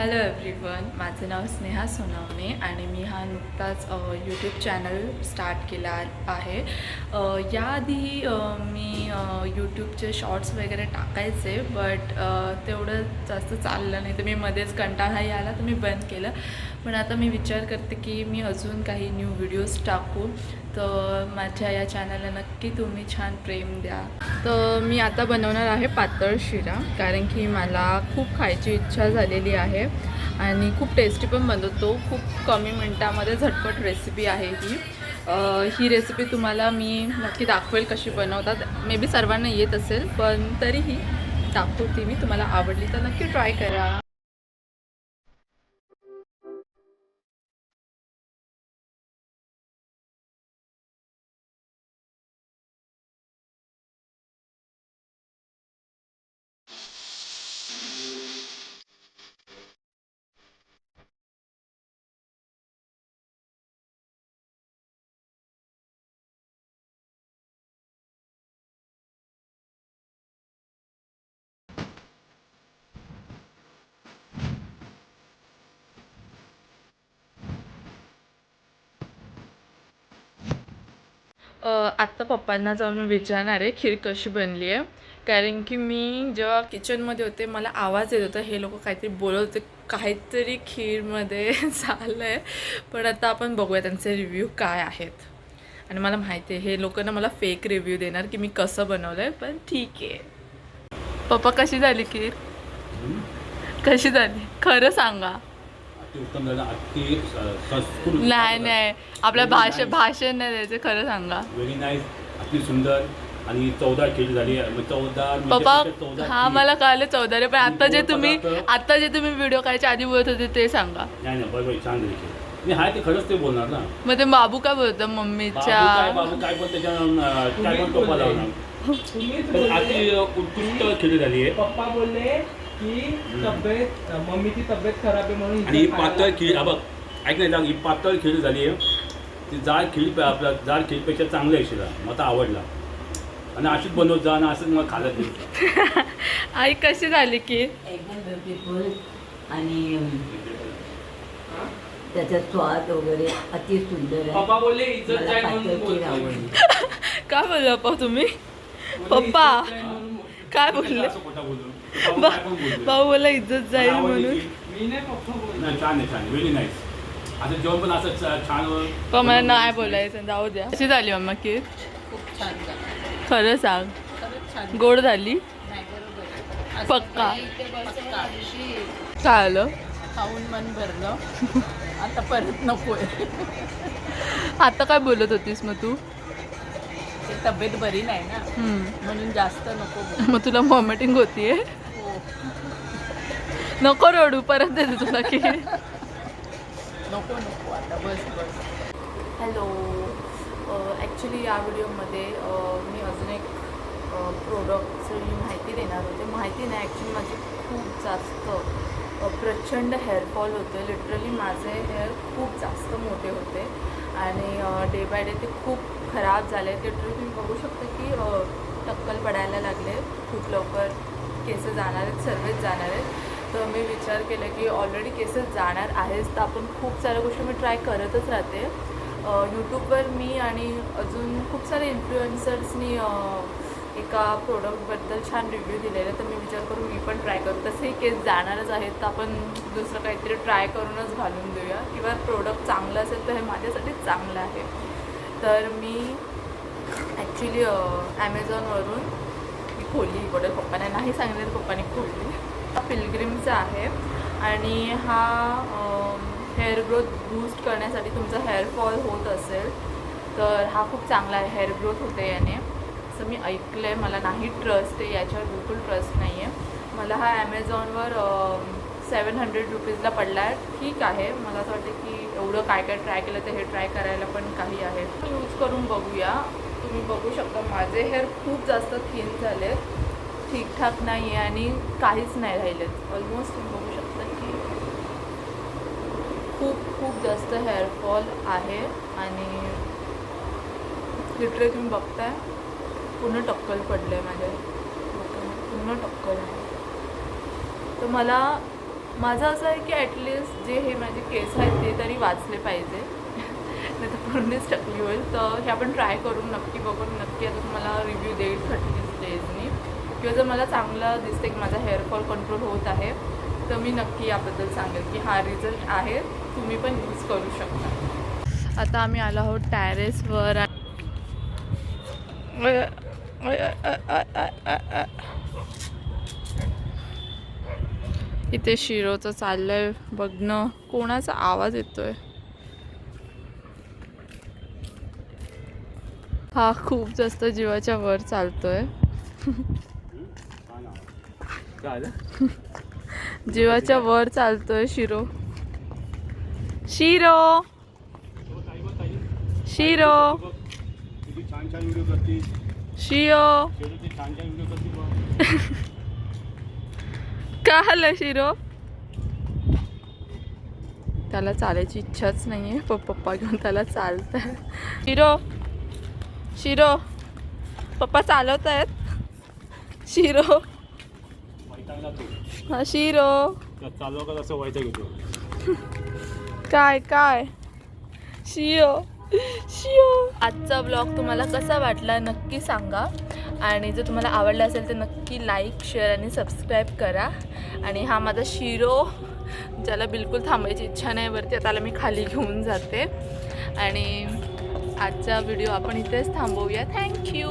Hello everyone माझं नाव स्नेहा सोनवणे आणि मी हा नुकताच यूट्यूब चॅनल स्टार्ट केला आहे. याआधी मी यूट्यूबचे शॉर्ट्स वगैरे टाकायचे बट तेवढं जास्त चाललं नाही. तर मी मध्येच कंटाळाही आला तर मी बंद केलं. पण आता मी विचार करते की मी अजून काही न्यू व्हिडिओज टाकू. तर माझ्या या चॅनलला नक्की तुम्ही छान प्रेम द्या. तर मी आता बनवणार आहे पातळ शिरा कारण की मला खूप खायची इच्छा झालेली आहे. आणि खूप टेस्टी पण बनवतो. खूप कमी मिनटामध्ये झटपट रेसिपी आहे ही. ही रेसिपी तुम्हाला मी नक्की दाखवेल कशी बनवतात. मे बी सर्वांना येत असेल पण तरीही दाखवते मी. तुम्हाला आवडली तर नक्की ट्राय करा. आत्ता पप्पांना जाऊन मी विचारणार आहे खीर कशी बनली आहे. कारण की मी जेव्हा किचनमध्ये होते मला आवाज येत होता हे लोक काहीतरी बोलत होते काहीतरी खीरमध्ये झालं आहे पण आता आपण बघूया त्यांचे रिव्ह्यू काय आहेत. आणि मला माहिती आहे हे लोक ना मला फेक रिव्ह्यू देणार की मी कसं बनवलं आहे पण ठीक आहे. पप्पा कशी झाली खीर? कशी झाली? खरं सांगा अतिउत्तम झालं अति संस्कृत नाही नाही. आपल्या भाषे भाषण नाही द्यायचं खरं सांगा. व्हेरी नाईस अति सुंदर. आणि चौदा केली झाली. मग चौदा पप्पा म्हणजे चौदा हा. मला कळलं चौदा रे पण आता जे तुम्ही. आता जे तुम्ही व्हिडिओ करायच्या आधी बोलत होते ते सांगा. नाही नाही बरोबर छान. मी हाय ते खरंच ते बोलणार ना. मग ते बाबू काय बोलतो? मम्मीच्या बाबू काय पण त्याच्या अं, काय पण टोपा लावणार. तुम्हीच पण बोलले. अति उत्कृष्ट केली झाली आहे पप्पा बोलले की तब्येत मम्मीची तब्येत खराब आहे म्हणून आणि ही इथं खायला- पातळ खीर हा बघ ऐक नाही जाग ही पातळ खीर झाली आहे. ती जाड खीर पे- आपल्या जाड खीरपेक्षा चांगलं आहे शिरा. मला तर आवडला. आणि अशीच बनवत जा आणि असंच मग खालत नाही आई कशी झाली की? एकदम ब्युटिफुल आणि त्याचा स्वाद वगैरे अति सुंदर आहे. पप्पा बोलले इज्जत मला जाय म्हणून पातळ खीर बोलतोय. आवडली. काय बोललो पप्पा तुम्ही? बोलले पप्पा. इज्जत जाय म्हणून बोलतोय. काय बोलले? असं खोटं बोललो. भाऊ बोला इज्जत जाईल म्हणून. जेवण पण असं छान पण मला नाही बोलायचं. जाऊ द्या. कशी झाली मम्मा की खूप छान झालं. खरं सांग. खरंच छान गोड झाली? पक्का. काय आलं? खाऊन मन भरलं. आता परत नकोय. आता काय बोलत होतीस मग तू? ते तब्येत बरी नाही ना. म्हणून जास्त नको. मग तुला वॉमिटिंग होतीये? हो. नको रडू परत देते तुला की. नको नको आता बस बस. हॅलो ॲक्च्युली या व्हिडिओमध्ये मी अजून एक प्रोडक्टची माहिती देणार होते. माहिती नाही ॲक्च्युली माझी खूप जास्त प्रचंड हेअरफॉल होते लिटरली माझे हेअर खूप जास्त मोठे होते. आणि डे बाय डे ते खूप खराब झाले लिटरली तुम्ही बघू शकता की टक्कल पडायला लागले. खूप लवकर केसेस जाणार आहेत सर्वच जाणार आहेत. तर मी विचार केला की ऑलरेडी केसेस जाणार आहेच तर आपण खूप साऱ्या गोष्टी मी ट्राय करतच राहते. यूट्यूबवर मी आणि अजून खूप सारे इन्फ्लुएन्सर्सनी एका प्रोडक्टबद्दल छान रिव्ह्यू दिलेले. तर मी विचार करून मी पण ट्राय करू. तसेही केस जाणारच आहेत. तर आपण दुसरं काहीतरी ट्राय करूनच घालून देऊया किंवा प्रोडक्ट चांगलं असेल तर हे माझ्यासाठी चांगलं आहे. तर मी ॲक्च्युली ॲमेझॉनवरून मी खोलली बॉटल पप्पाने नाही सांगितलं तर पप्पाने खोलली हा पिलग्रिमचा आहे आणि हा हेअर ग्रोथ बूस्ट करण्यासाठी तुमचा हेअरफॉल होत असेल तर हा खूप चांगला आहे. हेअर ग्रोथ होते याने. असं मी ऐकलं आहे मला नाही ट्रस्ट आहे. याच्यावर बिलकुल ट्रस्ट नाही आहे मला हा ॲमेझॉनवर सेवन हंड्रेड रुपीजला पडला आहे. ठीक आहे. मला असं वाटतं की एवढं काय काय ट्राय केलं तर हे ट्राय करायला पण काही आहे. यूज करून बघूया. तुम्ही बघू शकता. माझे हेअर खूप जास्त थिन झाले ठीकठाक नाही आहे आणि काहीच नाही राहिलेत. ऑलमोस्ट तुम्ही बघू शकता की खूप खूप जास्त हेअरफॉल आहे आणि लिटरे तुम्ही बघताय पूर्ण टक्कल पडलं आहे माझ्या पूर्ण टक्कल आहे. तर मला माझं असं आहे की ॲटलिस्ट जे हे माझे केस आहेत ते तरी वाचले पाहिजे. नाही तर पूर्णच टकली होईल. तर हे आपण ट्राय करून नक्की बघून नक्की आता तुम्हाला रिव्ह्यू देईल थर्टी डेजनी किंवा जर मला चांगलं दिसते की माझा हेअरफॉल कंट्रोल होत आहे तर मी नक्की याबद्दल सांगेल की हा रिझल्ट आहे. तुम्ही पण यूज करू शकता. आता आम्ही आलो आहोत टॅरेसवर इथे शिरोचं चाललंय बघणं. कोणाचा आवाज येतोय? हा खूप जास्त जीवाच्या वर चालतोय. जीवाच्या वर चालतोय शिरो. शिरो! शिरो! किती काय शिरो का शिरो? त्याला चालायची इच्छाच नाहीये. प पप्पा घेऊन त्याला चालत आहे शिरो शिरो पप्पा चालवत आहेत. शिरो. हा शिरो. चालू काय काय? शिओ शिओ आजचा ब्लॉग तुम्हाला कसा वाटला नक्की सांगा. आणि जर तुम्हाला आवडला असेल तर नक्की लाईक शेअर आणि सबस्क्राईब करा. आणि हा माझा शिरो ज्याला बिलकुल थांबायची इच्छा नाही वरती आता त्याला मी खाली घेऊन जाते. आणि आजचा व्हिडिओ आपण इथेच थांबवूया. थँक्यू